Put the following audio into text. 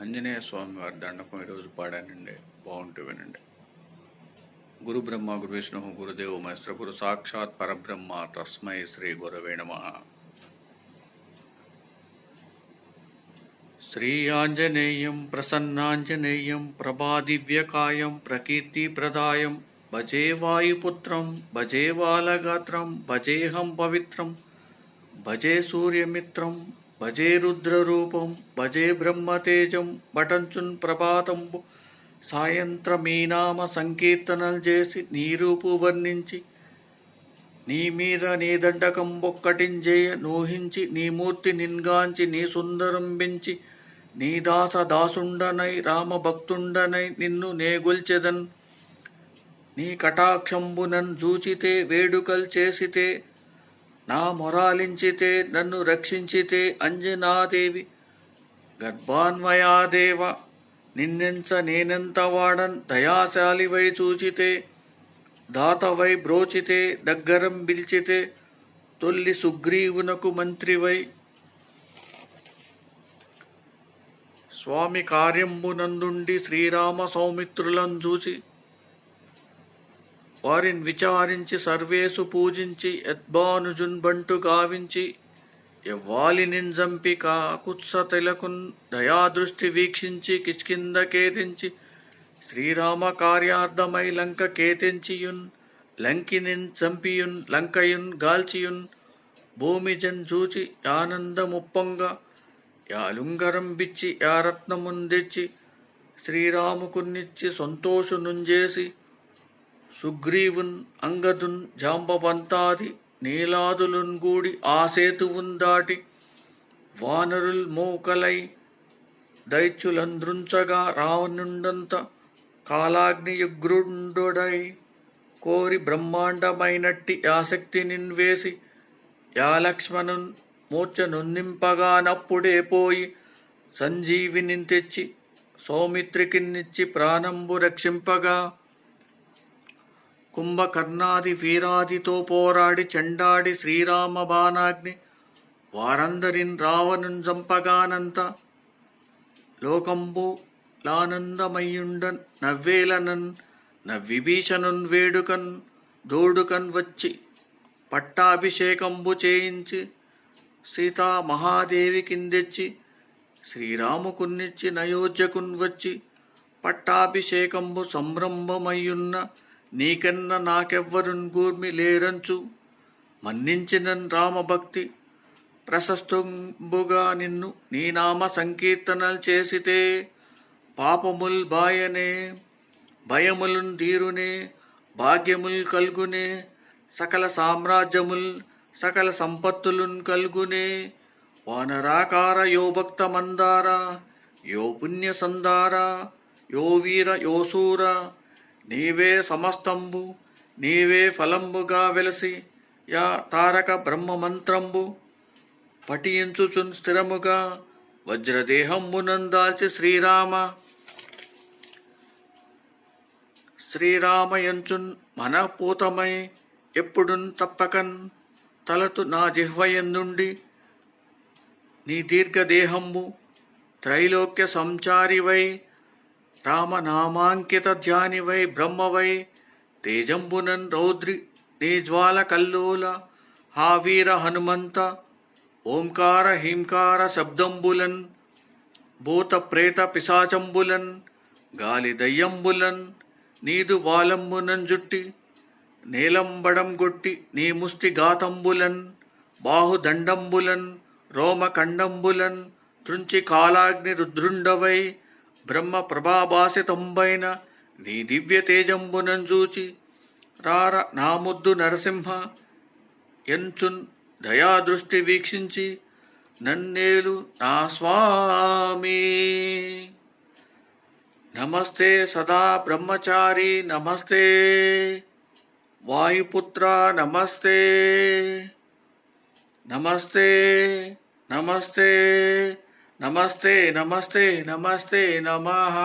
ఆంజనేయ స్వామి వారి దండకం ఈరోజు పాడానండి. బాగుంటే వినండి. గురు బ్రహ్మ గురు విష్ణు గురుదేవ మహేశ్వర గురు సాక్షాత్ పరబ్రహ్మ తస్మై శ్రీ గురవే నమ. శ్రీ ఆంజనేయం ప్రసన్నాంజనేయం ప్రభాదివ్యకాయం ప్రకీర్తిప్రదాయం భజే వాయుపుత్రం భజే బాలగాత్రం భజేహం పవిత్రం భజే సూర్యమిత్రం భజే రుద్రరూపం భజే బ్రహ్మతేజం బటంచున్ ప్రభాతంబు. సాయంత్రమీనామ సంకీర్తనలు చేసి నీ రూపు వర్ణించి నీ మీద నీ దండకం ఒక్కటింజేయ నూహించి నీ మూర్తి నిన్గాంచి నీ సుందరంబించి నీ దాస దాసుండనై రామ భక్తుండనై నిన్ను నేగొల్చెదన్ నీ కటాక్షంబునన్ జూచితే వేడుకల్ చేసితే నా మొరాలించితే నన్ను రక్షించితే అంజనాదేవి. గర్భాన్వయాదేవ నిన్నెంచ నేనెంత వాడన్ దయాశాలివై చూచితే దాతవై బ్రోచితే దగ్గరం పిలిచితే తొల్లి సుగ్రీవునకు మంత్రివై. స్వామి కార్యంబునందుండి శ్రీరామ సౌమిత్రులను చూచి వారిని విచారించి సర్వేసు పూజించి యద్భానుజున్ బంటు గావించి ఎవ్వాలి నింజంపి కాకుత్స తిలకున్ దయాదృష్టి వీక్షించి కిచ్కింద కేతించి శ్రీరామ కార్యార్థమై లంక కేతించియున్ లంకినిన్ చంపియున్ లంకయున్ గాల్చియున్ భూమిజన్ చూచి ఆనందముప్పొంగ యాలుంగరం బిచ్చి యారత్నముందిచ్చి శ్రీరాముకున్నిచ్చి శ్రీరాముకున్నిచ్చి సంతోషునుంజేసి సుగ్రీవున్ అంగదున్ జాంబవంతాది నీలాదులున్ గూడి సేతువున్ దాటి వానరుల్ మోకలై దైత్యులంద్రుంచగా రావణుండంత కాలాగ్నియుగ్రుండుడై కోరి బ్రహ్మాండమైనట్టి ఆసక్తి నిన్వేసి యా లక్ష్మణున్ మూర్ఛనున్నింపగానప్పుడే పోయి సంజీవిని తెచ్చి సౌమిత్రికిన్నిచ్చి ప్రాణంబు రక్షింపగా కుంభకర్ణాది వీరాదితో పోరాడి చెండాడి శ్రీరామ బాణాగ్ని వారందరిన్ రావణున్ చంపగానంత లోకంబు లానందమయ్యుండన్ నవ్వేలనన్ నవ్విభీషణున్ వేడుకన్ దోడుకన్ వచ్చి పట్టాభిషేకంబు చేయించి సీతా మహాదేవి కిందెచ్చి శ్రీరాముకున్నిచ్చి నయోధ్యకున్ వచ్చి పట్టాభిషేకంబు సంరంభమయ్యున్న నీకన్న నాకెవ్వరున్ గూర్మి లేరంచు? మన్నించినన్ రామభక్తి. ప్రశస్తంబుగా నిన్ను నీ నామ సంకీర్తనలు చేసితే పాపముల్ బాయనే భయములున్ తీరునే భాగ్యముల్ కల్గునే సకల సామ్రాజ్యముల్ సకల సంపత్తులున్ కల్గునే. వానరాకార యో భక్త మందార యో పుణ్య సందార యో వీర యో నీవే సమస్తంబు నీవే ఫలంబుగా వెలసి యా తారక బ్రహ్మ మంత్రంబు పఠించుచున్ స్థిరముగా వజ్రదేహంబునందాల్చి శ్రీరామ. శ్రీరామయంచున్ మనపూతమై ఎప్పుడున్ తప్పకన్ తలతు నా జిహ్వయందుండి నీ దీర్ఘదేహంబు త్రైలోక్య సంచారివై రామనామాంకిత ధ్యానివై బ్రహ్మవై తేజంబునన్ రౌద్రి నీ కల్లోల హావీర హనుమంత ఓంకార హింకార శబ్దంబులన్ భూత ప్రేత పిశాచంబులన్ గాలి దయ్యంబులన్ నీదు వాలంబునన్ జుట్టి నీలంబడం గొట్టి నీ ముష్టి గాతంబులన్ బాహుదండంబులన్ రోమకండంబులన్ తృంచి కాలాగ్ని రుద్రుండవై బ్రహ్మ ప్రభాభాసితంబైన నీ దివ్య తేజంబునంజూచి రార నాముద్దు నరసింహ ఎంచున్ దయాదృష్టి వీక్షించి నన్నేలు నా స్వామి. నమస్తే సదా బ్రహ్మచారి నమస్తే. వాయుపుత్ర నమస్తే. నమస్తే నమస్తే. नमस्ते नमस्ते नमस्ते नमः।